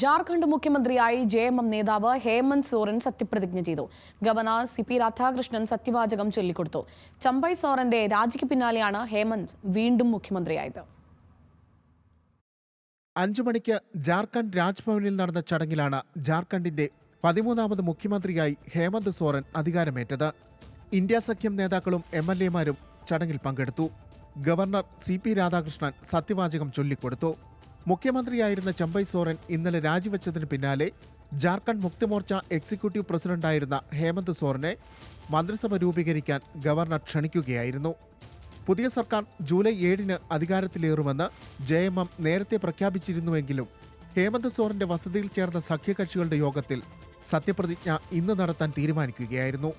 ജാർഖണ്ഡ് മുഖ്യമന്ത്രിയായി J M M നേതാവ് ഹേമന്ത് സോറൻ സത്യപ്രതിജ്ഞ ചെയ്തു. ഗവർണർ സി പി രാധാകൃഷ്ണൻ സത്യവാചകം ചൊല്ലിക്കൊടുത്തു. ചമ്പൈ സോറന്റെ രാജിക്ക് പിന്നാലെയാണ് ഹേമന്ത് വീണ്ടും മുഖ്യമന്ത്രിയായത്. അഞ്ചു മണിക്ക് ജാർഖണ്ഡ് രാജ്ഭവനിൽ നടന്ന ചടങ്ങിലാണ് ജാർഖണ്ഡിന്റെ പതിമൂന്നാമത് മുഖ്യമന്ത്രിയായി ഹേമന്ത് സോറൻ അധികാരമേറ്റത്. ഇന്ത്യ സഖ്യം നേതാക്കളും എം എൽ എമാരും ചടങ്ങിൽ പങ്കെടുത്തു. ഗവർണർ സി പി രാധാകൃഷ്ണൻ സത്യവാചകം ചൊല്ലിക്കൊടുത്തു. മുഖ്യമന്ത്രിയായിരുന്ന ചമ്പൈ സോറൻ ഇന്നലെ രാജിവെച്ചതിന് പിന്നാലെ ജാർഖണ്ഡ് മുക്തിമോർച്ച എക്സിക്യൂട്ടീവ് പ്രസിഡന്റായിരുന്ന ഹേമന്ത് സോറനെ മന്ത്രിസഭ രൂപീകരിക്കാൻ ഗവർണർ ക്ഷണിക്കുകയായിരുന്നു. പുതിയ സർക്കാർ ജൂലൈ ഏഴിന് അധികാരത്തിലേറുമെന്ന് ജെ എം എം നേരത്തെ പ്രഖ്യാപിച്ചിരുന്നുവെങ്കിലും ഹേമന്ത് സോറിന്റെ വസതിയിൽ ചേർന്ന സഖ്യകക്ഷികളുടെ യോഗത്തിൽ സത്യപ്രതിജ്ഞ ഇന്ന് നടത്താൻ തീരുമാനിക്കുകയായിരുന്നു.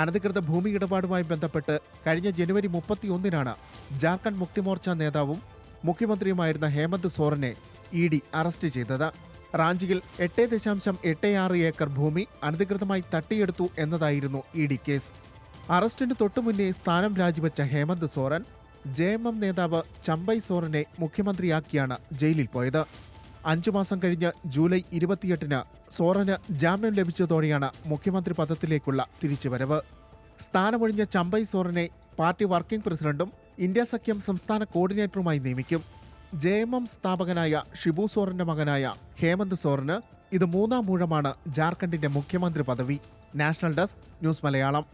അനധികൃത ഭൂമി ഇടപാടുമായി ബന്ധപ്പെട്ട് കഴിഞ്ഞ ജനുവരി മുപ്പത്തിയൊന്നിനാണ് ജാർഖണ്ഡ് മുക്തിമോർച്ച നേതാവും മുഖ്യമന്ത്രിയുമായിരുന്ന ഹേമന്ത് സോറനെ ഇ ഡി അറസ്റ്റ് ചെയ്തത്. റാഞ്ചിയിൽ എട്ട് ദശാംശം എട്ട് ആറ് ഏക്കർ ഭൂമി അനധികൃതമായി തട്ടിയെടുത്തു എന്നതായിരുന്നു ഇ ഡി കേസ്. അറസ്റ്റിന് തൊട്ടുമുന്നേ സ്ഥാനം രാജിവെച്ച Hemant Soren J M M നേതാവ് ചമ്പൈ സോറനെ മുഖ്യമന്ത്രിയാക്കിയാണ് ജയിലിൽ പോയത്. അഞ്ചു മാസം കഴിഞ്ഞ് ജൂലൈ ഇരുപത്തിയെട്ടിന് സോറന് ജാമ്യം ലഭിച്ചതോടെയാണ് മുഖ്യമന്ത്രി പദത്തിലേക്കുള്ള തിരിച്ചുവരവ്. സ്ഥാനമൊഴിഞ്ഞ ചമ്പൈ സോറനെ പാർട്ടി വർക്കിംഗ് പ്രസിഡന്റും ഇന്ത്യ സഖ്യം സംസ്ഥാന കോർഡിനേറ്ററുമായി നിയമിക്കും. ജെ എം എം സ്ഥാപകനായ ഷിബു സോറിന്റെ മകനായ ഹേമന്ത് സോറിന് ഇത് മൂന്നാം മൂഴമാണ് ജാർഖണ്ഡിന്റെ മുഖ്യമന്ത്രി പദവി. National desk news Malayalam.